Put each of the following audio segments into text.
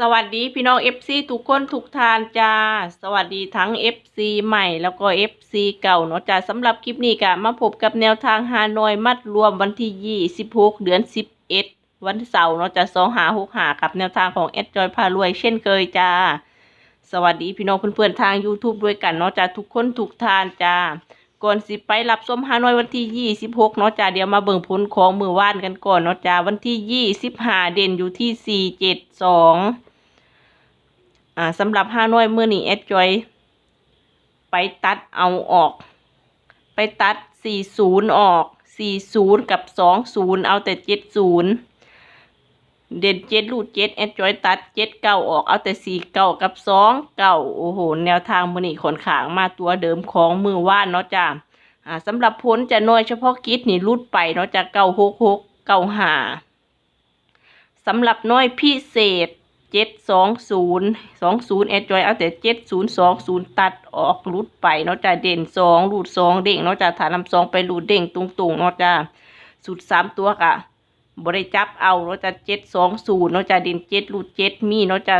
สวัสดีพี่น้อง FC ทุกคนทุกทานจ้า สวัสดีทั้ง FC ใหม่แล้วก็ FC เก่าเนาะจ้าสำหรับคลิปนี้ก็มาพบกับแนวทางฮานอยมัดรวมวันที่26เดือน11วันเสาร์เนาะจ้า2หา6หากับแนวทางของแอดจอยพารวยเช่นเคยจ้า สวัสดีพี่น้องเพื่อนๆทาง YouTube ด้วยกันเนาะจ้าทุกคนทุกทานจ้า ก่อนสิไปรับส้มฮานอยวันที่26เนาะจ้าเดี๋ยวมาเบิ่งผลของมือว่านกันก่อนเนาะจ้าวันที่25เด่นอยู่ที่472อ่าสำหรับห้าน้อยเมื่อนี้แอดจอยไปตัดเอาออก ไปตัดสี่ศูนย์ออกสี่ศูนย์กับสองศูนย์เอาแต่เจ็ดศูนย์ เด่นเจ็ดรูดเจ็ดแอดจอยตัดเจ็ดเก้าออกเอาแต่สี่เก้ากับสองเก้าโอ้โห แนวทางมือนี้ขนขางมาตัวเดิมของมือว่านเนาะจ้าอ่าสำหรับผลจะน้อยเฉพาะกิจนี่รุดไปเนาะจากเก้าหกหกเก้าห้าสำหรับน้อยพิเศษเจ็ดสองศูนย์สองศูนย์แอดจอยเอาแต่เจ็ดศูนย์สองศูนย์ตัดออกรูดไปเนาะจ้ะเด่นสองรูดสองเด้งเนาะจ้ะฐานลำสองไปรูดเด้งตุงตุงๆเนาะจ้ะสุดสามตัวกะ บริจับเอาเนาะจะเจ็ดสองศูนย์เนาะจะเด่นเจ็ดรูดเจ็ดมีเนาะจะ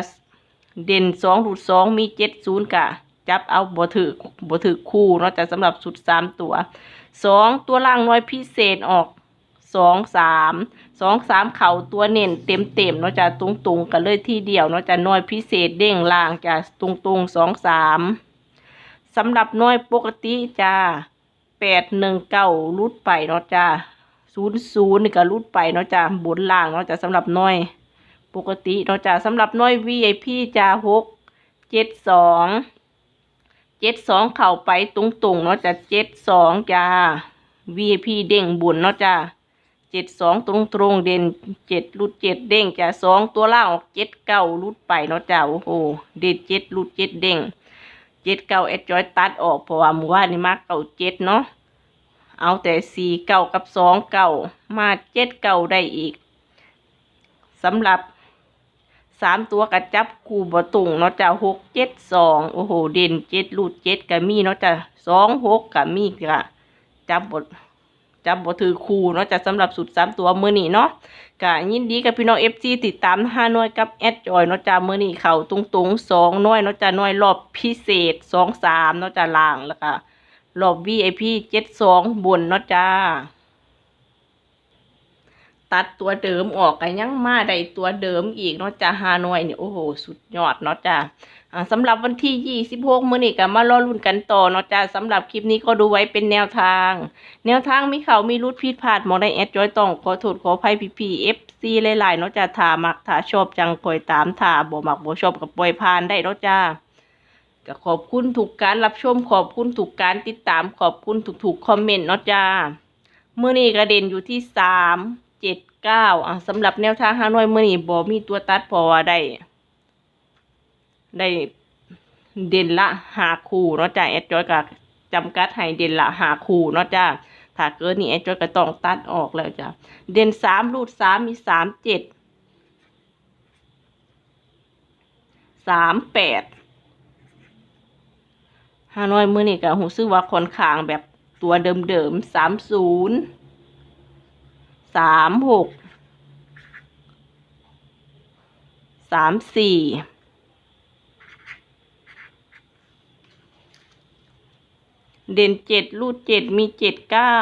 เด่นสองรูดสองมีเจ็ดศูนย์กะจับเอาบ่ถือบ่ถือคู่เนาะจะสำหรับสุดสามตัวสองตัวล่างน้อยพิเศษออกสองสามสองสามเข่าตัวเน่นเต็มเต็มเนาะจะตุงตุงกันเลยที่เดียวเนาะจะน้อยพิเศษเด้งล่างจะตุงตุงสองสามสำหรับน้อยปกติจ้าแปดหนึ่งเก้ารุดไปเนาะจ้า ศูนย์ศูนย์นี่ก็รุดไปเนาะจ้าบนล่างเนาะจ้ะสำหรับน้อย ปกติเนาะจ้ะสำหรับน้อย VIP จ้าหกเจ็ดสองเจ็ดสองเข่าไปตุงตุงๆเนาะจ้ะเจ็ดสองจ้า VIP เด้งบุญเนาะจ้าเจ็ดสองตรงตรงเด่นเจ็ดรุดเจ็ดเด้งจ้ะสองตัวล่างออกเจ็ดเก้ารุดไปเนาะจ้ะโอ้โหเด็ดเจ็ดรุดเจ็ดเด้งเจ็ดเก้าเอ็ดจอยตัดออกเพราะว่าหมู่ว่านนี่มากเก้าเจ็ดเนาะ เอาแต่สี่เก้ากับสองเก้ามาเจ็ดเก้าได้อีกสำหรับสามตัวกระจับคู่บ่ตุงเนาะจ้ะหกเจ็ดสองโอ้โห เด่นเจ็ดรุดเจ็ดกับมีเนาะจ้ะสองหกกับมีกะจับบทจับบ่ถือคู่เนาะจะสำหรับสุดสามตัวมือนี้เนาะก็ยินดีกับพี่น้อง FC ติดตามห้าน่วยกับแอดจอยเนาะจ้ามือนี้เข่าตรงตรงๆสองน่วยเนาะจ้าน่วยรอบพิเศษสองสามเนาะจ้าล่างแล้วก็ รอบ VIP เจ็ดสองบนเนาะจ้า ตัดตัวเดิมออกกันยังมาได้ตัวเดิมอีกเนาะจ้าฮานอยนี่โอ้โห สุดยอดเนาะจ้าอ่าสำหรับวันที่26มื้อนี้ก็มารอลุ้นกันต่อเนาะจ้าสำหรับคลิปนี้ก็ดูไว้เป็นแนวทาง แนวทางมีเขามีรุดผิดพลาดมองได้แอดจอยต้องขอโทษขออภัยพี่พีเอฟซีหลายๆเนาะจ้าถามักถ้าชอบจังปล่อยตามถ้าบ่มักบ่ชอบก็ปล่อยผ่านได้เนาะจ้า ก็ขอบคุณทุกการรับชมขอบคุณทุกการติดตามขอบคุณทุกๆคอมเมนต์เนาะจ้าเมื้อนี้กระเด็นอยู่ที่สามเจ็ดเก้าอะสำหรับแนวทางฮานอยเมื้อนี้บ่มีตัวตัดพราะว่าได้ ได้เด่นละหาคู่เนาะจ้าแอดจอยก็จำกัดให้เด่นละหาคู่เนาะจ้าถ้าเกินนี่แอดจอยก็ต้องตัดออกแล้วจ้ะเด่นสามรูดสามมีสามเจ็ดสามแปด ฮานอยมือนี่ก็หูซื้อว่าคอนขางแบบตัวเดิมๆสามศูนย์สามหกสามสี่เด่นเจ็ดรูดเจ็ดมีเจ็ดเก้า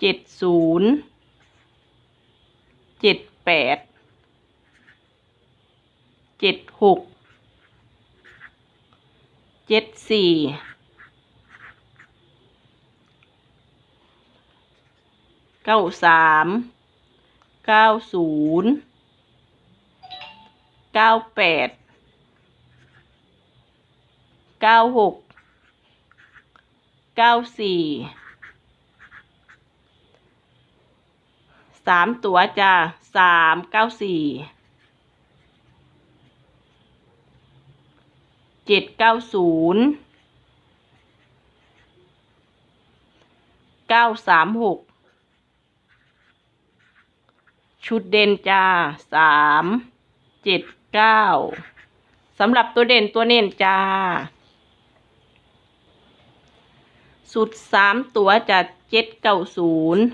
เจ็ดศูนย์เจ็ดแปดเจ็ดหก เจ็ดสี่เก้าสามเก้าศูนย์เก้าแปดเก้าหกเก้าสี่สามตัวจ้าสามเก้าสี่ เจ็ดเก้าศูนย์เก้าสามหกชุดเด่นจ้าสามเจ็ดเก้าสำหรับตัวเด่นตัวเน้นจ้า สุดสามตัวจะเจ็ดเก้าศูนย์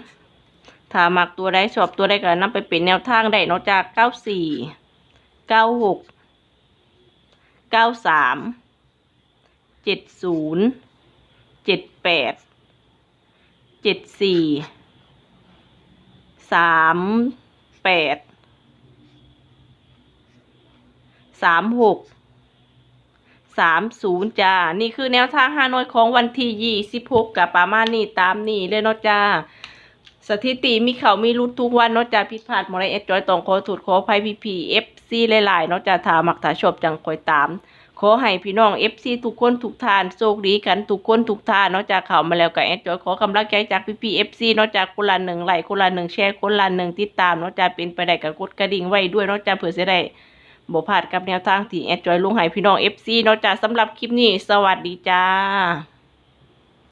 ถ้ามักตัวใดชอบตัวใดก็นำไปเป็นแนวทางได้นอกจากเก้าสี่เก้าหก เก้าสามเจ็ดศูนย์เจ็ดแปดเจ็ดสี่สามแปดสามหกสามศูนย์จ้า นี่คือแนวทางฮานอยของวันที่ยี่สิบหกกับประมาณนี้ตามนี้เลยเนาะจ้า สถิติมีเขามีรุดทุกวันเนาะจ้าผิดพลาดหมอไรเอสจอยตองขอถูดขอภัยพีพีเอฟ ซีหลายๆนาะจ้าถามักถาชอบจังคอยตาม ขอให้พี่น้องเอฟซีทุกคนทุกทานโชคดีกันทุกคนทุกทานนาะจากเขามาแล้วกับแอดจอยขอกำลังใจจากพี่พีเอฟซีนาะจากคนละหนึ่งไลค์คนละหนึ่งแชร์คนละหนึ่งติดตามนาะจะเป็นไปได้กับกดกระดิ่งไว้ด้วยนาะจะเผื่อจะได้บ่พลาดกับแนวทางที่แอดจอยลุงให้พี่น้องเอฟซีนาะจ้าสำหรับคลิปนี้ สวัสดีจ้า